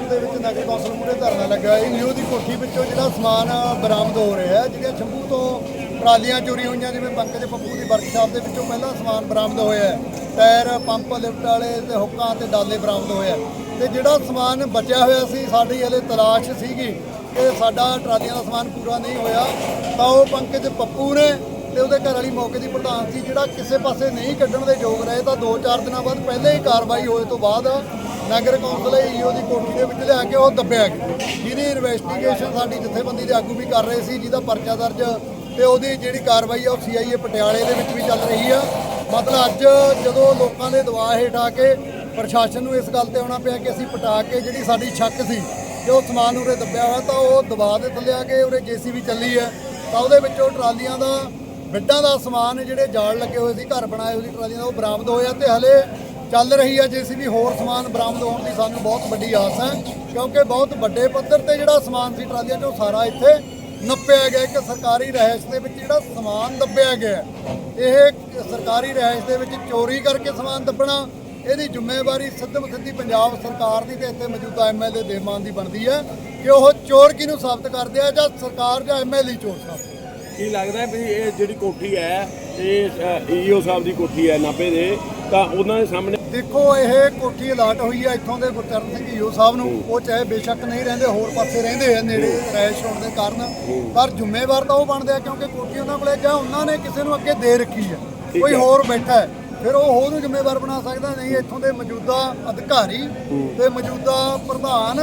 ਜਿਹੜਾ ਦੇ ਵਿੱਚ ਨਗਰ ਕੌਂਸਲ ਮੂਹਰੇ ਧਰਨਾ ਲੱਗਾ ਹੈ ਨਿਊ ਦੀ ਕੋਠੀ ਵਿੱਚੋਂ ਜਿਹੜਾ ਸਮਾਨ ਬਰਾਮਦ ਹੋ ਰਿਹਾ ਹੈ, ਜਿਹੜੀਆਂ ਸ਼ੰਭੂ ਤੋਂ ਟਰਾਲੀਆਂ ਚੋਰੀ ਹੋਈਆਂ, ਜਿਵੇਂ ਪੰਕਜ ਪੱਪੂ ਦੀ ਵਰਕਸ਼ਾਪ ਦੇ ਵਿੱਚੋਂ ਪਹਿਲਾਂ ਸਮਾਨ ਬਰਾਮਦ ਹੋਇਆ ਹੈ। ਟਾਇਰ, ਪੰਪ ਲਿਫਟ ਵਾਲੇ ਤੇ ਹੁੱਕਾਂ ਤੇ ਡਾਲੇ ਬਰਾਮਦ ਹੋਇਆ ਹੈ। ਤੇ ਜਿਹੜਾ ਸਮਾਨ ਬਚਿਆ ਹੋਇਆ ਸੀ, ਸਾਡੀ ਹਲੇ ਤਲਾਸ਼ ਸੀਗੀ ਕਿ ਸਾਡਾ ਟਰਾਲੀਆਂ ਦਾ ਸਮਾਨ ਪੂਰਾ ਨਹੀਂ ਹੋਇਆ। ਤਾਂ ਉਹ ਪੰਕਜ ਪੱਪੂ ਨੇ ਤੇ ਉਹਦੇ ਘਰ ਵਾਲੀ ਮੌਕੇ ਦੀ ਪ੍ਰਧਾਨ ਸੀ, ਜਿਹੜਾ ਕਿਸੇ ਪਾਸੇ ਨਹੀਂ ਕੱਢਣ ਦੇ ਯੋਗ ਰਹੇ, ਤਾਂ 2-4 ਦਿਨਾਂ ਬਾਅਦ ਪਹਿਲੇ ਹੀ ਕਾਰਵਾਈ ਹੋਏ ਤੋਂ ਬਾਅਦ ਨਗਰ ਕੌਂਸਲ ਈਓ ਦੀ ਕੋਠੀ ਦੇ ਵਿੱਚ ਲਿਆ ਕੇ ਉਹ ਦੱਬਿਆ ਗਿਆ। ਜਿਹਦੀ ਇਨਵੈਸਟੀਗੇਸ਼ਨ ਸਾਡੀ ਜਥੇਬੰਦੀ ਦੇ ਆਗੂ ਵੀ ਕਰ ਰਹੇ ਸੀ, ਜਿਹਦਾ ਪਰਚਾ ਦਰਜ ਤੇ ਉਹਦੀ ਜਿਹੜੀ ਕਾਰਵਾਈ ਆ ਉਹ ਸੀਆਈਏ ਪਟਿਆਲੇ ਦੇ ਵਿੱਚ ਵੀ ਚੱਲ ਰਹੀ ਆ। ਮਤਲਬ ਅੱਜ ਜਦੋਂ ਲੋਕਾਂ ਦੇ ਦਬਾਅ ਹੇਠ ਆ ਕੇ ਪ੍ਰਸ਼ਾਸਨ ਨੂੰ ਇਸ ਗੱਲ ਤੇ ਆਉਣਾ ਪਿਆ ਕਿ ਅਸੀਂ ਪਟਾ ਕੇ ਜਿਹੜੀ ਸਾਡੀ ਛੱਕ ਸੀ ਕਿ ਉਹ ਸਮਾਨ ਉਰੇ ਦੱਬਿਆ ਹੋਇਆ, ਤਾਂ ਉਹ ਦਬਾਅ ਦੇ ਥੱਲੇ ਆ ਕੇ ਉਰੇ ਜੀਸੀਬੀ ਚੱਲੀ ਹੈ ਤਾਂ ਉਹਦੇ ਵਿੱਚੋਂ ਟਰਾਲੀਆਂ ਦਾ ਬਿੱਡਾਂ ਦਾ ਸਮਾਨ ਜਿਹੜੇ ਜਾਲ ਲੱਗੇ ਹੋਏ ਸੀ, ਘਰ ਬਣਾਏ ਹੋਏ ਸੀ, ਟਰਾਲੀਆਂ ਦਾ ਉਹ ਬਰਾਮਦ ਹੋਇਆ ਤੇ ਹਲੇ ਚੱਲ ਰਹੀ ਹੈ ਜੇ ਸੀ ਵੀ ਹੋਰ ਸਮਾਨ ਬਰਾਮਦ ਹੋਣ ਦੀ ਸਾਨੂੰ ਬਹੁਤ ਵੱਡੀ ਆਸ ਹੈ, ਕਿਉਂਕਿ ਬਹੁਤ ਵੱਡੇ ਪੱਧਰ ਤੇ ਜਿਹੜਾ ਸਮਾਨ ਸੀ ਟਰਾਲੀਆਂ 'ਚੋਂ ਸਾਰਾ ਇੱਥੇ ਨੱਪਿਆ ਗਿਆ, ਇੱਕ ਸਰਕਾਰੀ ਰਹਿਸ਼ ਦੇ ਵਿੱਚ ਜਿਹੜਾ ਸਮਾਨ ਦੱਬਿਆ ਗਿਆ ਇਹ ਸਰਕਾਰੀ ਰਹਿਸ਼ ਦੇ ਵਿੱਚ ਚੋਰੀ ਕਰਕੇ ਸਮਾਨ ਦੱਬਣਾ, ਇਹਦੀ ਜ਼ਿੰਮੇਵਾਰੀ ਸਿੱਧਮ ਸਿੱਧੀ ਪੰਜਾਬ ਸਰਕਾਰ ਦੀ ਤੇ ਇੱਥੇ ਮੌਜੂਦਾ ਐਮਐਲਏ ਦੇਮਾਨ ਦੀ ਬਣਦੀ ਹੈ ਕਿ ਉਹ ਚੋਰ ਕਿਹਨੂੰ ਸਾਬਤ ਕਰਦੇ ਆ ਜਾਂ ਸਰਕਾਰ ਜਾਂ ਐਮਐਲਏ ਚੋਰ ਸਾਬਤ ਕੀ ਲੱਗਦਾ ਵੀ ਇਹ ਜਿਹੜੀ ਕੋਠੀ ਹੈ, ਇਹ ਈਓ ਸਾਹਿਬ ਦੀ ਕੋਠੀ ਹੈ ਨਾਭੇ ਦੇ। ਤਾਂ ਉਹਨਾਂ ਦੇ ਸਾਹਮਣੇ ਦੇਖੋ ਇਹ ਕੋਠੀ ਅਲਾਟ ਹੋਈ ਹੈ ਇੱਥੋਂ ਦੇ ਗੁਰਚਰਨ ਸਿੰਘ ਈਓ ਸਾਹਿਬ ਨੂੰ। ਉਹ ਚਾਹੇ ਬੇਸ਼ੱਕ ਨਹੀਂ ਰਹਿੰਦੇ ਹੋਰ ਪਾਸੇ ਰਹਿੰਦੇ ਆ ਨੇੜੇ ਰਹਿਸ਼ ਹੋਣ ਦੇ ਕਾਰਨ। ਪਰ ਜ਼ਿੰਮੇਵਾਰ ਤਾਂ ਉਹ ਬਣਦੇ ਆ ਕਿਉਂਕਿ ਕੋਠੀ ਉਹਨਾਂ ਕੋਲੇ ਜਾਂ ਉਹਨਾਂ ਨੇ ਕਿਸੇ ਨੂੰ ਅੱਗੇ ਦੇ ਰੱਖੀ ਹੈ ਕੋਈ ਹੋਰ ਬੈਠਾ ਹੈ। ਫਿਰ ਉਹ ਉਹਨੂੰ ਜ਼ਿੰਮੇਵਾਰ ਬਣਾ ਸਕਦਾ ਨਹੀਂ ਇੱਥੋਂ ਦੇ ਮੌਜੂਦਾ ਅਧਿਕਾਰੀ ਤੇ ਮੌਜੂਦਾ ਪ੍ਰਧਾਨ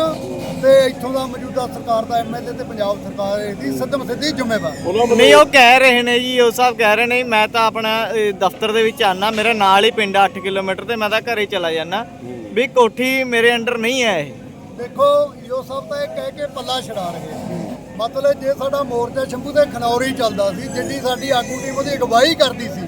ਤੇ ਇੱਥੋਂ ਦਾ ਮੌਜੂਦਾ ਸਰਕਾਰ ਦਾ ਐਮਐਲਏ ਤੇ ਪੰਜਾਬ ਸਰਕਾਰ ਦੀ ਸਿੱਧਮ ਸਿੱਧੀ ਜ਼ਿੰਮੇਵਾਰ। ਨਹੀਂ ਉਹ ਕਹਿ ਰਹੇ ਨੇ ਜੀ ਉਹ ਸਾਹਿਬ ਕਹਿ ਰਹੇ ਨੇ ਮੈਂ ਤਾਂ ਆਪਣਾ ਦਫ਼ਤਰ ਦੇ ਵਿੱਚ ਆਨਾ ਮੇਰੇ ਨਾਲ ਹੀ ਪਿੰਡ 8 ਕਿਲੋਮੀਟਰ ਤੇ ਮੈਂ ਤਾਂ ਘਰੇ ਚਲਾ ਜਾਣਾ ਵੀ ਕੋਠੀ ਮੇਰੇ ਅੰਡਰ ਨਹੀਂ ਹੈ ਇਹ। ਦੇਖੋ ਯੋ ਸਭ ਤਾਂ ਇਹ ਕਹਿ ਕੇ ਪੱਲਾ ਛਡਾ ਰਹੇ ਆ। ਮਤਲਬ ਜੇ ਸਾਡਾ ਮੋਰਚਾ ਸ਼ੰਭੂ ਦੇ ਖਨੌਰੀ ਚੱਲਦਾ ਸੀ ਜਿੱਡੀ ਸਾਡੀ ਆਗੂ ਟੀਮ ਉਹਦੀ ਅਗਵਾਈ ਕਰਦੀ ਸੀ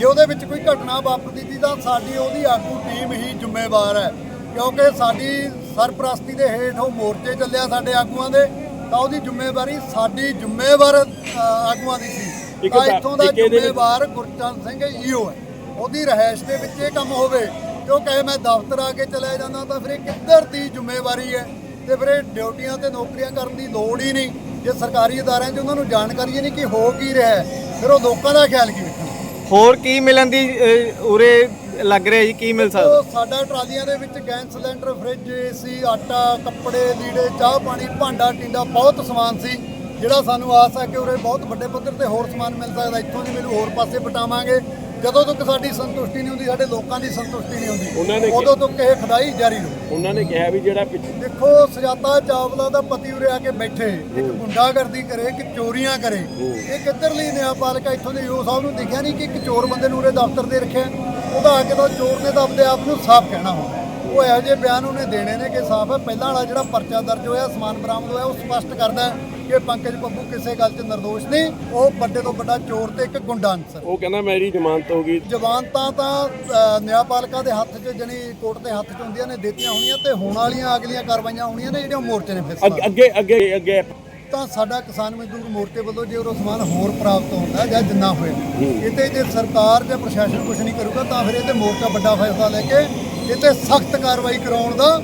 ਜੇ ਉਹਦੇ ਵਿੱਚ ਕੋਈ ਘਟਨਾ ਵਾਪਰਦੀ ਸੀ ਤਾਂ ਸਾਡੀ ਉਹਦੀ ਆਗੂ ਟੀਮ ਹੀ ਜ਼ਿੰਮੇਵਾਰ ਹੈ। ਕਿਉਂਕਿ ਸਾਡੀ ਸਰਪ੍ਰਸਤੀ ਦੇ ਹੇਠ ਉਹ ਮੋਰਚੇ ਚੱਲਿਆ ਸਾਡੇ ਆਗੂਆਂ ਦੇ ਤਾਂ ਉਹਦੀ ਜ਼ਿੰਮੇਵਾਰੀ ਸਾਡੀ ਜ਼ਿੰਮੇਵਾਰ ਆਗੂਆਂ ਦੀ ਸੀ। ਤਾਂ ਇੱਥੋਂ ਦਾ ਜ਼ਿੰਮੇਵਾਰ ਗੁਰਚਰਨ ਸਿੰਘ ਈਓ ਹੈ। ਉਹਦੀ ਰਹਿائش ਦੇ ਵਿੱਚ ਇਹ ਕੰਮ ਹੋਵੇ ਕਿਉਂਕਿ ਮੈਂ ਦਫ਼ਤਰ ਆ ਕੇ ਚਲਾ ਜਾਂਦਾ ਤਾਂ ਫਿਰ ਇਹ ਕਿੱਧਰ ਦੀ ਜ਼ਿੰਮੇਵਾਰੀ ਹੈ? ਤੇ ਫਿਰ ਇਹ ਡਿਊਟੀਆਂ ਤੇ ਨੌਕਰੀਆਂ ਕਰਨ ਦੀ ਲੋੜ ਹੀ ਨਹੀਂ। ਜੇ ਸਰਕਾਰੀ ਅਦਾਰਿਆਂ 'ਚ ਉਹਨਾਂ ਨੂੰ ਜਾਣਕਾਰੀ ਨਹੀਂ ਕਿ ਹੋ ਕੀ ਰਿਹਾ ਫਿਰ ਉਹ ਲੋਕਾਂ ਦਾ ਖਿਆਲ ਕੀ ਹੋਰ ਕੀ ਮਿਲਣ ਦੀ ਅਹ, ਉਰੇ ਲੱਗ ਰਿਹਾ ਜੀ ਕੀ ਮਿਲ ਸਕਦਾ? ਉਹ ਸਾਡਾ ਟਰਾਲੀਆਂ ਦੇ ਵਿੱਚ ਗੈਸ ਸਿਲੰਡਰ ਫ੍ਰਿਜ ਏਸੀ ਆਟਾ ਕੱਪੜੇ ਲੀੜੇ ਚਾਹ ਪਾਣੀ ਭਾਂਡਾ ਟਿੰਡਾ ਬਹੁਤ ਸਮਾਨ ਸੀ। ਜਿਹੜਾ ਸਾਨੂੰ ਆਸ ਹੈ ਕਿ ਉਰੇ ਬਹੁਤ ਵੱਡੇ ਪੱਧਰ ਤੇ ਹੋਰ ਸਮਾਨ ਮਿਲ ਸਕਦਾ ਇੱਥੋਂ ਦੀ ਮੈਨੂੰ ਹੋਰ ਪਾਸੇ ਪਟਾਵਾਂਗੇ ਜਦੋਂ ਤੱਕ ਸਾਡੀ ਸੰਤੁਸ਼ਟੀ ਨਹੀਂ ਹੁੰਦੀ ਸਾਡੇ ਲੋਕਾਂ ਦੀ ਸੰਤੁਸ਼ਟੀ ਨਹੀਂ ਉਹਨਾਂ ਨੇ ਹੁੰਦੀ ਕਿ- ਉਦੋਂ ਤੱਕ ਇਹ ਖਦਾਈ ਜਾਰੀ ਰਹੂ। ਉਹਨਾਂ ਨੇ ਕਿਹਾ ਵੀ ਜਿਹੜਾ ਪਿੱਛੇ ਦੇਖੋ ਸੁਜਾਤਾ ਚਾਵਲਾ ਦਾ ਪਤੀ ਉਰੇ ਆ ਕੇ ਬੈਠੇ ਇੱਕ ਗੁੰਡਾਗਰਦੀ ਕਰੇ ਇੱਕ ਚੋਰੀਆਂ ਕਰੇ। ਇਹ ਕਿੱਧਰਲੀ ਨਿਆਂਪਾਲਿਕਾ ਇੱਥੋਂ ਦੇ ਯੋ ਸਾਹਿਬ ਨੂੰ ਦਿਖਿਆ ਨਹੀਂ ਕਿ ਇੱਕ ਚੋਰ ਬੰਦੇ ਨੂੰ ਉਰੇ ਦਫ਼ਤਰ ਦੇ ਰੱਖਿਆ ਉਹਦਾ ਆ ਕੇ ਤਾਂ ਚੋਰ ਨੇ ਤਾਂ ਆਪਣੇ ਆਪ ਨੂੰ ਸਾਫ਼ ਕਹਿਣਾ ਹੁੰਦਾ ਉਹ ਇਹੋ ਜਿਹੇ ਬਿਆਨ ਉਹਨੇ ਦੇਣੇ ਨੇ ਕਿ ਸਾਫ਼ ਹੈ। ਪਹਿਲਾਂ ਵਾਲਾ ਜਿਹੜਾ ਪਰਚਾ ਦਰਜ ਹੋਇਆ ਸਮਾਨ ਬਰਾਮਦ ਹੋਇਆ ਉਹ ਸਪਸ਼ਟ ਕਰਦਾ ਹੈ। ਕਿ ਪੰਕਜ ਬੱਬੂ ਕਿਸੇ ਗੱਲ 'ਚ ਨਿਰਦੋਸ਼ ਨਹੀਂ ਉਹ ਵੱਡੇ ਤੋਂ ਵੱਡਾ ਚੋਰ ਤੇ ਇੱਕ ਗੁੰਡਾ ਅਨਸਰ। ਉਹ ਕਹਿੰਦਾ ਮੇਰੀ ਜ਼ਮਾਨਤ ਹੋ ਗਈ। ਜ਼ਮਾਨਤਾਂ ਤਾਂ ਨਿਆਂਪਾਲਿਕਾ ਦੇ ਹੱਥ 'ਚ ਜਣੀ ਕੋਰਟ ਦੇ ਹੱਥ 'ਚ ਹੁੰਦੀਆਂ ਨੇ ਦਿੱਤੀਆਂ ਹੋਣੀਆਂ ਤੇ ਹੋਣ ਵਾਲੀਆਂ ਅਗਲੀਆਂ ਕਾਰਵਾਈਆਂ ਹੋਣੀਆਂ ਨੇ ਜਿਹੜੀਆਂ ਮੋਰਚੇ ਨੇ ਫਿਰ ਅੱਗੇ ਅੱਗੇ ਅੱਗੇ ਤਾਂ ਸਾਡਾ ਕਿਸਾਨ ਮਜ਼ਦੂਰ ਮੋਰਚੇ ਵੱਲੋਂ ਜੇ ਉਹ ਸਮਾਨ ਹੋਰ ਪ੍ਰਾਪਤ ਹੁੰਦਾ ਜਾਂ ਜਿੰਨਾ ਹੋਇਆ ਇਹਤੇ ਜੇ ਸਰਕਾਰ ਜਾਂ ਪ੍ਰਸ਼ਾਸਨ ਕੁਝ ਨਹੀਂ ਕਰੂਗਾ ਤਾਂ ਫਿਰ ਇਹਤੇ ਮੋਰਚਾ ਵੱਡਾ ਫੈਸਲਾ ਲੈ ਕੇ ਇਹਤੇ ਸਖਤ ਕਾਰਵਾਈ ਕਰਾਉਣ ਦਾ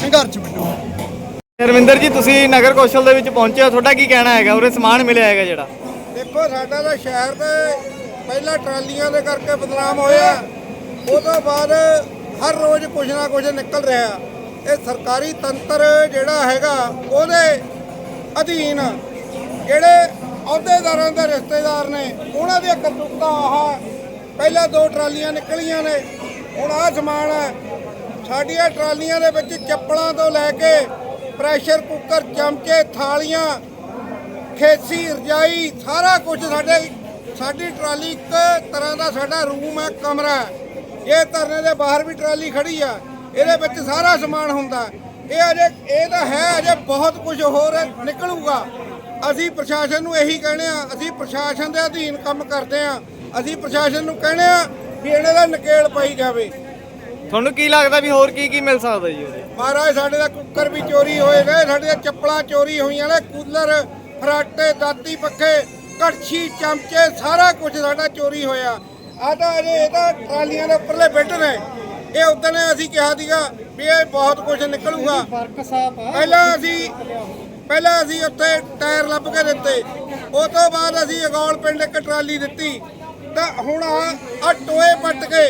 ਸੰਘਰਸ਼ ਵਿੱਢੂਗਾ ਰਵਿੰਦਰ ਜੀ, ਤੁਸੀਂ ਨਗਰ ਕੌਸ਼ਲ ਦੇ ਵਿੱਚ ਪਹੁੰਚੇ ਹੋ। ਤੁਹਾਡਾ ਕੀ ਕਹਿਣਾ ਹੈਗਾ? ਉਰੇ ਸਮਾਨ ਮਿਲਿਆ ਹੈਗਾ ਜਿਹੜਾ। ਦੇਖੋ, ਸਾਡਾ ਤਾਂ ਸ਼ਹਿਰ ਤੇ ਪਹਿਲਾਂ ਟਰਾਲੀਆਂ ਦੇ ਕਰਕੇ ਬਦਨਾਮ ਹੋਇਆ। ਉਹ ਤੋਂ ਬਾਅਦ ਹਰ ਰੋਜ਼ ਕੁਝ ਨਾ ਕੁਝ ਨਿਕਲ ਰਿਹਾ। ਇਹ ਸਰਕਾਰੀ ਤੰਤਰ ਜਿਹੜਾ ਹੈਗਾ, ਉਹਦੇ ਅਧੀਨ ਜਿਹੜੇ ਅਹੁਦੇਦਾਰਾਂ ਦੇ ਰਿਸ਼ਤੇਦਾਰ ਨੇ, ਉਹਨਾਂ ਦੀਆਂ ਕਰਤੂਤਾਂ ਆਹ ਪਹਿਲਾਂ ਦੋ ਟਰਾਲੀਆਂ ਨਿਕਲੀਆਂ ਨੇ। ਹੁਣ ਆਹ ਸਮਾਨ ਹੈ। ਸਾਡੀਆਂ ਟਰਾਲੀਆਂ ਦੇ ਵਿੱਚ ਚੱਪਲਾਂ ਤੋਂ ਲੈ ਕੇ ਪ੍ਰੈਸ਼ਰ ਕੁੱਕਰ, ਚਮਚੇ, ਥਾਲੀਆਂ, ਖੇਸੀ, ਰਜਾਈ, ਸਾਰਾ ਕੁਝ ਸਾਡੇ ਸਾਡੀ ਟਰਾਲੀ ਇੱਕ ਤਰ੍ਹਾਂ ਦਾ ਸਾਡਾ ਰੂਮ ਹੈ, ਕਮਰਾ ਹੈ। ਇਹ ਧਰਨੇ ਦੇ ਬਾਹਰ ਵੀ ਟਰਾਲੀ ਖੜੀ ਆ। ਇਹਦੇ ਵਿੱਚ ਸਾਰਾ ਸਮਾਨ ਹੁੰਦਾ। ਇਹ ਅਜੇ ਇਹ ਤਾਂ ਹੈ, ਅਜੇ ਬਹੁਤ ਕੁਝ ਹੋਰ ਨਿਕਲੂਗਾ। ਅਸੀਂ ਪ੍ਰਸ਼ਾਸਨ ਨੂੰ ਇਹੀ ਕਹਿੰਦੇ ਆ ਅਸੀਂ ਪ੍ਰਸ਼ਾਸਨ ਦੇ ਅਧੀਨ ਕੰਮ ਕਰਦੇ ਆ ਅਸੀਂ ਪ੍ਰਸ਼ਾਸਨ ਨੂੰ ਕਹਿੰਦੇ ਆ ਵੀ ਇਹਨਾਂ ਦਾ ਨਕੇਲ ਪਾਈ ਜਾਵੇ। ਤੁਹਾਨੂੰ ਕੀ ਲੱਗਦਾ ਵੀ ਹੋਰ ਕੀ ਕੀ ਮਿਲ ਸਕਦਾ ਜੀ ਉਹਦੇ? ਮਹਾਰਾਜ ਸਾਡੇ ਦਾ ਕੁੱਕਰ ਵੀ ਚੋਰੀ ਹੋਏ ਗਏ ਸਾਡੀਆਂ ਚੱਪਲਾਂ ਚੋਰੀ ਹੋਈਆਂ ਨੇ ਕੂਲਰ ਫਰਾਟੇ ਦਾਤੀ ਪੱਖੇ ਕੜਛੀ ਚਮਚੇ ਸਾਰਾ ਕੁਝ ਸਾਡਾ ਚੋਰੀ ਹੋਇਆ। ਆ ਤਾਂ ਅਜੇ ਇਹ ਤਾਂ ਟਰਾਲੀਆਂ ਦੇ ਉੱਪਰਲੇ ਬੈੱਡ ਨੇ। ਇਹ ਉਦੋਂ ਨੇ ਅਸੀਂ ਕਿਹਾ ਸੀਗਾ ਵੀ ਇਹ ਬਹੁਤ ਕੁਝ ਨਿਕਲੂਗਾ। ਫ਼ਰਕ ਸਾਫ਼ ਆ। ਪਹਿਲਾਂ ਅਸੀਂ ਪਹਿਲਾਂ ਅਸੀਂ ਉੱਥੇ ਟਾਇਰ ਲੱਭ ਕੇ ਦਿੱਤੇ। ਉਸ ਤੋਂ ਬਾਅਦ ਅਸੀਂ ਅਗੌਲ ਪਿੰਡ ਇੱਕ ਟਰਾਲੀ ਦਿੱਤੀ। ਤਾਂ ਹੁਣ ਆ ਟੋਏ ਪੱਟ ਕੇ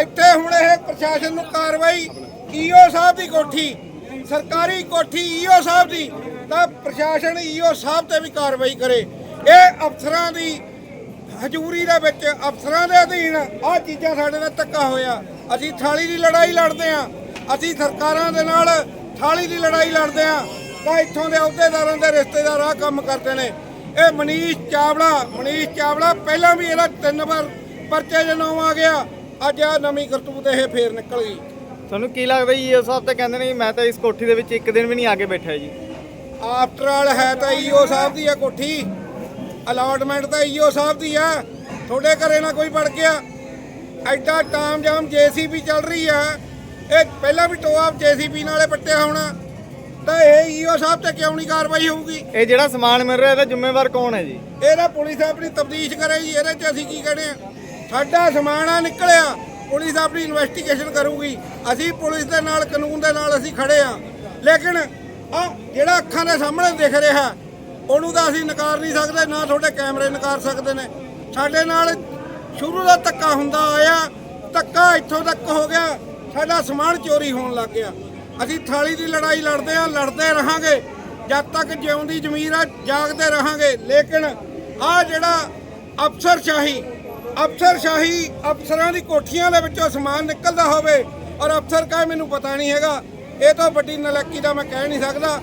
ਇੱਥੇ ਹੁਣ ਇਹ ਪ੍ਰਸ਼ਾਸਨ ਨੂੰ ਕਾਰਵਾਈ ਈਓ ਸਾਹਿਬ ਦੀ ਕੋਠੀ, ਸਰਕਾਰੀ ਕੋਠੀ ਈਓ ਸਾਹਿਬ ਦੀ, ਤਾਂ ਪ੍ਰਸ਼ਾਸਨ ਈਓ ਸਾਹਿਬ ਤੇ ਵੀ ਕਾਰਵਾਈ ਕਰੇ। ਇਹ ਅਫਸਰਾਂ ਦੀ ਹਜ਼ੂਰੀ ਦੇ ਵਿੱਚ, ਅਫਸਰਾਂ ਦੇ ਅਧੀਨ ਆਹ ਚੀਜ਼ਾਂ ਸਾਡੇ ਨਾਲ ਧੱਕਾ ਹੋਇਆ। ਅਸੀਂ ਥਾਲੀ ਦੀ ਲੜਾਈ ਲੜਦੇ ਆ ਅਸੀਂ ਸਰਕਾਰਾਂ ਦੇ ਨਾਲ ਥਾਲੀ ਦੀ ਲੜਾਈ ਲੜਦੇ ਆ ਤਾਂ ਇੱਥੋਂ ਦੇ ਅਹੁਦੇਦਾਰਾਂ ਦੇ ਰਿਸ਼ਤੇਦਾਰ ਆਹ ਕੰਮ ਕਰਦੇ ਨੇ। ਇਹ ਮਨੀਸ਼ ਚਾਵਲਾ ਮਨੀਸ਼ ਚਾਵਲਾ ਪਹਿਲਾਂ ਵੀ ਇਹਦਾ ਤਿੰਨ ਵਾਰ ਪਰਚੇ ਜਨੋਂ ਆ ਗਿਆ। ਅੱਜ ਆ ਨਵੀਂ ਕਰਤੂਤ ਇਹ ਫੇਰ ਨਿਕਲ ਗਈ। ਤੁਹਾਨੂੰ ਕੀ ਲੱਗਦਾ ਜੀ ਇਹ ਸਾਹਿਬ ਤਾਂ ਕਹਿੰਦੇ ਨੇ ਜੀ, ਮੈਂ ਤਾਂ ਇਸ ਕੋਠੀ ਦੇ ਵਿੱਚ ਇੱਕ ਦਿਨ ਵੀ ਨਹੀਂ ਆ ਕੇ ਬੈਠਾ ਜੀ। ਆਫਟਰ ਆਲ ਹੈ ਤਾਂ ਈਓ ਸਾਹਿਬ ਦੀ ਆ ਕੋਠੀ। ਅਲਾਟਮੈਂਟ ਤਾਂ ਈਓ ਸਾਹਿਬ ਦੀ ਆ। ਤੁਹਾਡੇ ਘਰੇ ਨਾ ਕੋਈ ਵੜ ਗਿਆ। ਐਡਾ ਟਾਮ ਜਾਮ ਜੀਸੀਬੀ ਚੱਲ ਰਹੀ ਆ। ਇਹ ਪਹਿਲਾਂ ਵੀ ਟੋਆ ਜੀਸੀਬੀ ਨਾਲੇ ਪੱਟਿਆ ਹੋਣਾ। ਤਾਂ ਇਹ ਈਓ ਸਾਹਿਬ ਤੇ ਕਿਉਂ ਨਹੀਂ ਕਾਰਵਾਈ ਹੋਊਗੀ? ਇਹ ਜਿਹੜਾ ਸਮਾਨ ਮਿਲ ਰਿਹਾ ਇਹਦਾ ਜ਼ਿੰਮੇਵਾਰ ਕੌਣ ਹੈ ਜੀ? ਇਹਦਾ ਪੁਲਿਸ ਆਪਣੀ ਤਫਤੀਸ਼ ਕਰੇ ਜੀ ਇਹਦੇ 'ਚ ਅਸੀਂ ਕੀ ਕਹਿੰਦੇ ਆ? ਸਾਡਾ ਸਮਾਨ ਆ ਨਿਕਲਿਆ। ਪੁਲਿਸ ਆਪਣੀ ਇਨਵੈਸਟੀਗੇਸ਼ਨ ਕਰੂਗੀ। ਅਸੀਂ ਪੁਲਿਸ ਦੇ ਨਾਲ, ਕਾਨੂੰਨ ਦੇ ਨਾਲ ਅਸੀਂ ਖੜੇ ਆ ਲੇਕਿਨ ਆ ਜਿਹੜਾ ਅੱਖਾਂ ਦੇ ਸਾਹਮਣੇ ਦਿਖ ਰਿਹਾ, ਉਹਨੂੰ ਤਾਂ ਅਸੀਂ ਨਕਾਰ ਨਹੀਂ ਸਕਦੇ, ਨਾ ਤੁਹਾਡੇ ਕੈਮਰੇ ਨਕਾਰ ਸਕਦੇ ਨੇ। ਸਾਡੇ ਨਾਲ ਸ਼ੁਰੂ ਦਾ ਧੱਕਾ ਹੁੰਦਾ ਆਇਆ, ਧੱਕਾ ਇੱਥੋਂ ਤੱਕ ਹੋ ਗਿਆ, ਸਾਡਾ ਸਮਾਨ ਚੋਰੀ ਹੋਣ ਲੱਗ ਗਿਆ। ਅਸੀਂ ਥਾਲੀ ਦੀ ਲੜਾਈ ਲੜਦੇ ਆ ਲੜਦੇ ਰਹਾਂਗੇ। ਜਦ ਤੱਕ ਜਿਉਂਦੀ ਜ਼ਮੀਰ ਆ, ਜਾਗਦੇ ਰਹਾਂਗੇ। ਲੇਕਿਨ ਆ ਜਿਹੜਾ ਅਫਸਰਸ਼ਾਹੀ ਅਫਸਰਸ਼ਾਹੀ ਅਫਸਰਾਂ ਦੀ ਕੋਠੀਆਂ ਦੇ ਵਿੱਚੋਂ ਸਮਾਨ ਨਿਕਲਦਾ ਹੋਵੇ ਔਰ ਅਫਸਰ ਕਹੇ ਮੈਨੂੰ ਪਤਾ ਨਹੀਂ ਹੈਗਾ, ਇਹ ਤਾਂ ਵੱਡੀ ਨਲਾਇਕੀ ਦਾ ਮੈਂ ਕਹਿ ਨਹੀਂ ਸਕਦਾ।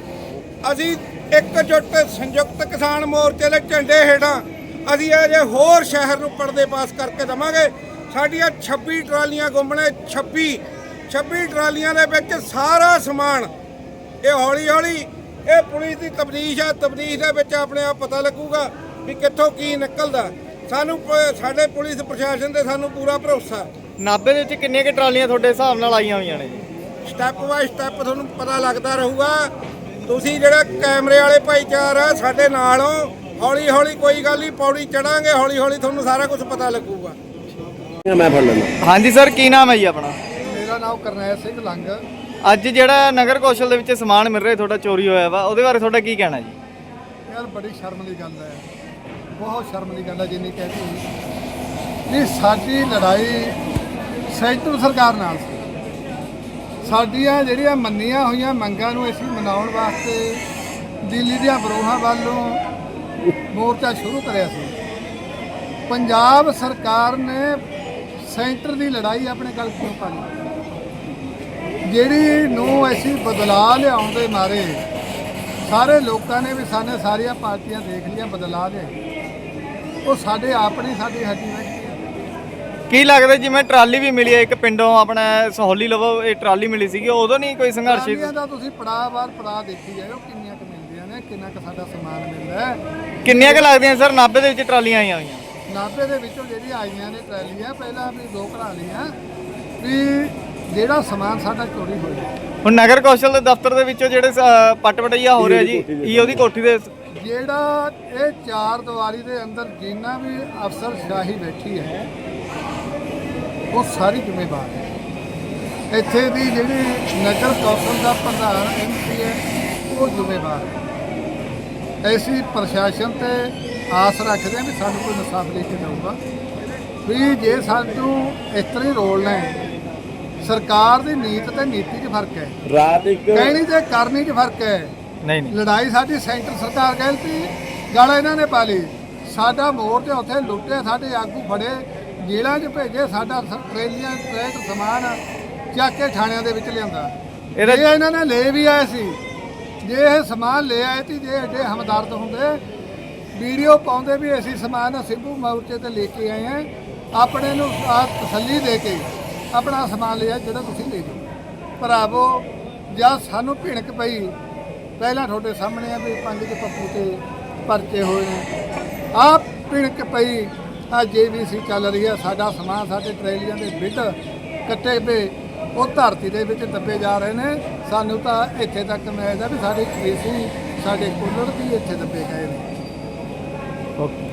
ਅਸੀਂ ਇੱਕ ਜੁੱਟ ਸੰਯੁਕਤ ਕਿਸਾਨ ਮੋਰਚੇ ਦੇ ਝੰਡੇ ਹੇਠਾਂ ਅਸੀਂ ਇਹ ਜੇ ਹੋਰ ਸ਼ਹਿਰ ਨੂੰ ਪਰਦੇ ਪਾਸ ਕਰਕੇ ਦਵਾਂਗੇ। ਸਾਡੀਆਂ 26 ਟਰਾਲੀਆਂ ਗੁੰਮਣੇ 26 26 ਟਰਾਲੀਆਂ ਦੇ ਵਿੱਚ ਸਾਰਾ ਸਮਾਨ, ਇਹ ਹੌਲੀ ਹੌਲੀ ਇਹ ਪੁਲਿਸ ਦੀ ਤਬਦੀਸ਼ ਆ, ਤਬਦੀਸ਼ ਦੇ ਵਿੱਚ ਆਪਣੇ ਆਪ ਪਤਾ ਲੱਗੂਗਾ ਵੀ ਕਿੱਥੋਂ ਕੀ ਨਿਕਲਦਾ। ਸਾਨੂੰ ਪ- ਸਾਡੇ ਪੁਲਿਸ ਪ੍ਰਸ਼ਾਸਨ ਤੇ ਸਾਨੂੰ ਪੂਰਾ ਭਰੋਸਾ। ਨਾਭੇ ਦੇ ਵਿੱਚ ਕਿੰਨੀਆਂ ਕਿ ਟਰਾਲੀਆਂ ਤੁਹਾਡੇ ਹਿਸਾਬ ਨਾਲ ਆਈਆਂ ਹੋਈਆਂ ਨੇ ਜੀ? ਸਟੈਪ ਬਾਈ ਸਟੈਪ ਤੁਹਾਨੂੰ ਪਤਾ ਲੱਗਦਾ ਰਹੂਗਾ। ਤੁਸੀਂ ਜਿਹੜਾ ਕੈਮਰੇ ਵਾਲੇ ਭਾਈਚਾਰਾ ਸਾਡੇ ਨਾਲ ਹੋ ਹੌਲੀ ਹੌਲੀ ਕੋਈ ਗੱਲ ਨਹੀਂ ਪੌੜੀ ਚੜਾਂਗੇ ਹੌਲੀ ਹੌਲੀ ਤੁਹਾਨੂੰ ਸਾਰਾ ਕੁਝ ਪਤਾ ਲੱਗੂਗਾ। ਮੈਂ ਫੜ ਲੈਂਦਾ ਹਾਂਜੀ ਸਰ ਕੀ ਨਾਮ ਹੈ ਜੀ ਆਪਣਾ? ਮੇਰਾ ਨਾਮ ਕਰਨੈਲ ਸਿੰਘ ਲੰਗ। ਅੱਜ ਜਿਹੜਾ ਨਗਰ ਕੌਸ਼ਲ ਦੇ ਵਿੱਚ ਸਮਾਨ ਮਿਲ ਰਿਹਾ ਤੁਹਾਡਾ ਚੋਰੀ ਹੋਇਆ ਵਾ ਉਹਦੇ ਬਾਰੇ ਤੁਹਾਡਾ ਕੀ ਕਹਿਣਾ ਜੀ? ਯਾਰ ਬੜੀ ਸ਼ਰਮ ਦੀ ਗੱਲ ਹੈ। ਬਹੁਤ ਸ਼ਰਮ ਦੀ ਗੱਲ ਹੈ ਜਿੰਨੀ ਕਹਤੀ ਇਹ ਸਾਡੀ ਲੜਾਈ ਸੈਂਟਰ ਸਰਕਾਰ ਨਾਲ ਸੀ। ਸਾਡੀਆਂ ਜਿਹੜੀਆਂ ਮੰਨੀਆਂ ਹੋਈਆਂ ਮੰਗਾਂ ਨੂੰ ਅਸੀਂ ਮਨਾਉਣ ਵਾਸਤੇ ਦਿੱਲੀ ਦੀਆਂ ਬਰੋਹਾਂ ਵੱਲੋਂ ਮੋਰਚਾ ਸ਼ੁਰੂ ਕਰਿਆ ਸੀ। ਪੰਜਾਬ ਸਰਕਾਰ ਨੇ ਸੈਂਟਰ ਦੀ ਲੜਾਈ ਆਪਣੇ ਗਲ ਕਿਉਂ ਪਾ ਲਈ ਜਿਹੜੀ ਨੂੰ ਅਸੀਂ ਬਦਲਾਅ ਲਿਆਉਣ ਦੇ ਮਾਰੇ, ਸਾਰੇ ਲੋਕਾਂ ਨੇ ਵੀ ਸਾਨੇ ਸਾਰੀਆਂ ਪਾਰਟੀਆਂ ਦੇਖ ਲਈਆਂ ਬਦਲਾ ਲਿਆ ਉਹ ਸਾਡੇ ਆਪਣੀ ਸਾਡੀ ਹੱਡੀ ਵਿੱਚ ਕੀ ਲੱਗਦਾ ਜਿਵੇਂ ਟਰਾਲੀ ਵੀ ਮਿਲੀ ਹੈ ਇੱਕ ਪਿੰਡੋਂ ਆਪਣਾ ਸਹੌਲੀ ਲਵੋ ਇਹ ਟਰਾਲੀ ਮਿਲੀ ਸੀਗੀ ਉਦੋਂ ਨਹੀਂ ਕੋਈ ਸੰਘਰਸ਼ ਟਰਾਲੀਆਂ ਦਾ ਤੁਸੀਂ ਪੜਾਅ-ਵਾਰ ਪੜਾਅ ਦੇਖੀ ਜਾਓ ਕਿੰਨੀਆਂ ਕੁ ਮਿਲਦੀਆਂ ਨੇ ਕਿੰਨਾ ਕੁ ਸਾਡਾ ਸਮਾਨ ਮਿਲਦਾ ਹੈ। ਕਿੰਨੀਆਂ ਕੁ ਲੱਗਦੀਆਂ ਸਰ? ਨਾਭੇ ਦੇ ਵਿੱਚ ਟਰਾਲੀਆਂ ਆਈਆਂ ਹੋਈਆਂ। ਨਾਭੇ ਦੇ ਵਿੱਚੋਂ ਜਿਹੜੀ ਆਈਆਂ ਨੇ ਟਰਾਲੀਆਂ ਪਹਿਲਾਂ ਵੀ ਦੋ ਘਰਾਂ ਲਈਆਂ ਵੀ ਜਿਹੜਾ ਸਮਾਨ ਸਾਡਾ ਚੋਰੀ ਹੋਇਆ। ਹੁਣ ਨਗਰ ਕੌਸ਼ਲ ਦੇ ਦਫ਼ਤਰ ਦੇ ਵਿੱਚੋਂ ਜਿਹੜੇ ਸ- ਪੱਟ ਹੋ ਰਿਹਾ ਜੀ ਈਓ ਦੀ ਕੋਠੀ ਦੇ ਜਿਹੜਾ ਇਹ ਚਾਰ ਦੀਵਾਰੀ ਦੇ ਅੰਦਰ ਜਿੰਨਾ ਵੀ ਅਫਸਰ ਸ਼ਾਹੀ ਬੈਠੀ ਹੈ ਉਹ ਸਾਰੀ ਜ਼ਿੰਮੇਵਾਰ ਹੈ। ਇੱਥੇ ਦੀ ਜਿਹੜੀ ਨਗਰ ਕੌਂਸਲ ਦਾ ਪ੍ਰਧਾਨ ਐਮਪੀ ਹੈ ਉਹ ਜ਼ਿੰਮੇਵਾਰ ਹੈ। ਐਸੀ ਪ੍ਰਸ਼ਾਸਨ ਤੇ ਆਸ ਰੱਖਦੇ ਹਾਂ ਵੀ ਸਾਨੂੰ ਕੋਈ ਇਨਸਾਫ ਦੇ ਕੇ ਦਊਗਾ ਵੀ ਜੇ ਸਾਨੂੰ ਇਸ ਤਰ੍ਹਾਂ ਹੀ ਰੋਲਣਾ ਹੈ ਸਰਕਾਰ ਦੀ ਨੀਤ ਤੇ ਨੀਤੀ 'ਚ ਫ਼ਰਕ ਹੈ। ਰਾਤ ਇੱਕ ਕਹਿਣੀ ਤੇ ਕਰਨੀ 'ਚ ਫ਼ਰਕ ਹੈ। ਨਹੀਂ ਨਹੀਂ। ਲੜਾਈ ਸਾਡੀ ਸੈਂਟਰ ਸਰਕਾਰ ਤੀ ਗਾਲਾਂ ਇਹਨਾਂ ਨੇ ਪਾ ਲਈ ਸਾਡਾ ਮੋਰਚਾ ਉੱਥੇ ਲੁੱਟੇ ਸਾਡੇ ਆਗੂ ਫੜੇ ਜੇਲ੍ਹਾਂ 'ਚ ਭੇਜੇ ਸਾਡਾ ਟਰੇਲੀਆਂ ਟਰੈਕ ਸਮਾਨ ਚੱਕ ਕੇ ਥਾਣਿਆਂ ਦੇ ਵਿੱਚ ਲਿਆਂਦਾ। ਇਹ ਇਹਨਾਂ ਨੇ ਲੈ ਵੀ ਆਏ ਸੀ ਜੇ ਇਹ ਸਮਾਨ ਲੈ ਆਏ ਤੀ ਜੇ ਐਡੇ ਹਮਦਰਦ ਹੁੰਦੇ ਵੀਡੀਓ ਪਾਉਂਦੇ ਵੀ ਅਸੀਂ ਸਮਾਨ ਸਿੰਭੂ ਮੋਰਚੇ ਤੇ ਲੈ ਕੇ ਆਏ ਹਾਂ ਆਪਣੇ ਨੂੰ ਆ ਤਸੱਲੀ ਦੇ ਕੇ ਆਪਣਾ ਸਮਾਨ ਲਿਆ ਜਿਹੜਾ ਤੁਸੀਂ ਲੈ ਜਾਓ। ਭਰਾਵੋ ਜਦ ਸਾਨੂੰ ਭਿਣਕ ਪਈ ਪਹਿਲਾਂ ਤੁਹਾਡੇ ਸਾਹਮਣੇ ਆ ਵੀ ਪੰਜ ਦੇ ਪੱਪੂ ਤੇ ਪਰਚੇ ਹੋਏ ਨੇ। ਆ ਭਿਣਕ ਪਈ, ਆ ਜੀਵੀਸੀ ਚੱਲ ਰਹੀ ਆ, ਸਾਡਾ ਸਮਾਨ ਸਾਡੇ ਟਰੇਲੀਆਂ ਦੇ ਬਿੱਡ ਕੱਟੇ ਪਏ, ਉਹ ਧਰਤੀ ਦੇ ਵਿੱਚ ਦੱਬੇ ਜਾ ਰਹੇ ਨੇ। ਸਾਨੂੰ ਤਾਂ ਇੱਥੇ ਤੱਕ ਮਿਲਦਾ ਵੀ ਸਾਡੇ ਏਸੀ ਸਾਡੇ ਕੂਲਰ ਵੀ ਇੱਥੇ ਦੱਬੇ ਗਏ ਨੇ। ਓਕੇ।